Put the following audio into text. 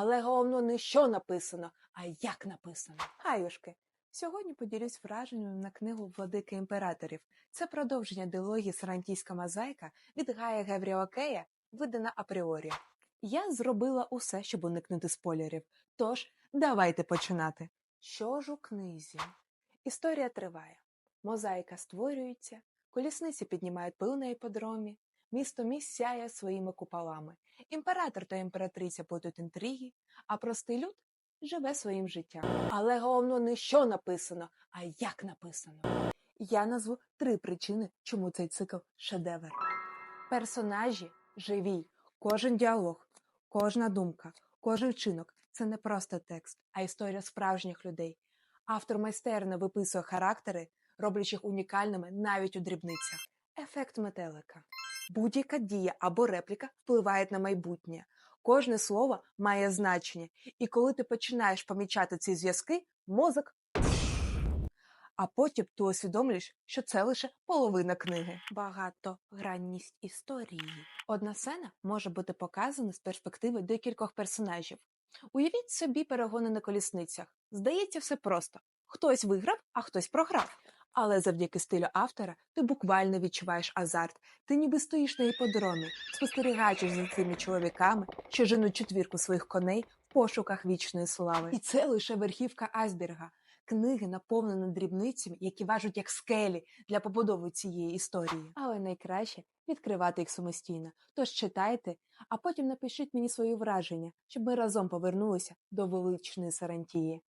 Але головно не що написано, а як написано. Хаюшки. Сьогодні поділюсь враженням на книгу Владики імператорів. Це продовження дилогії Сарантійська мозаїка від Гая Гевріла Кея, видана апріорі. Я зробила усе, щоб уникнути спойлерів. Тож, давайте починати. Що ж у книзі? Історія триває. Мозаїка створюється, колісниці піднімають пил на іподромі, місто міст сяє своїми куполами. Імператор та імператриця плетуть інтриги, а простий люд живе своїм життям. Але головно не що написано, а як написано. Я назву три причини, чому цей цикл шедевр. Персонажі живі, кожен діалог, кожна думка, кожен вчинок це не просто текст, а історія справжніх людей. Автор майстерно виписує характери, роблячи їх унікальними навіть у дрібницях. Ефект метелика. Будь-яка дія або репліка впливає на майбутнє. Кожне слово має значення, і коли ти починаєш помічати ці зв'язки, мозок. А потім ти усвідомлюєш, що це лише половина книги. Багатогранність історії. Одна сцена може бути показана з перспективи декількох персонажів. Уявіть собі перегони на колісницях. Здається, все просто: хтось виграв, а хтось програв. Але завдяки стилю автора ти буквально відчуваєш азарт. Ти ніби стоїш на іподромі, спостерігаючи за цими чоловіками, що женуть четвірку своїх коней в пошуках вічної слави. І це лише верхівка айсберга. Книги наповнені дрібницями, які важуть як скелі для побудови цієї історії. Але найкраще відкривати їх самостійно. Тож читайте, а потім напишіть мені свої враження, щоб ми разом повернулися до величної Сарантії.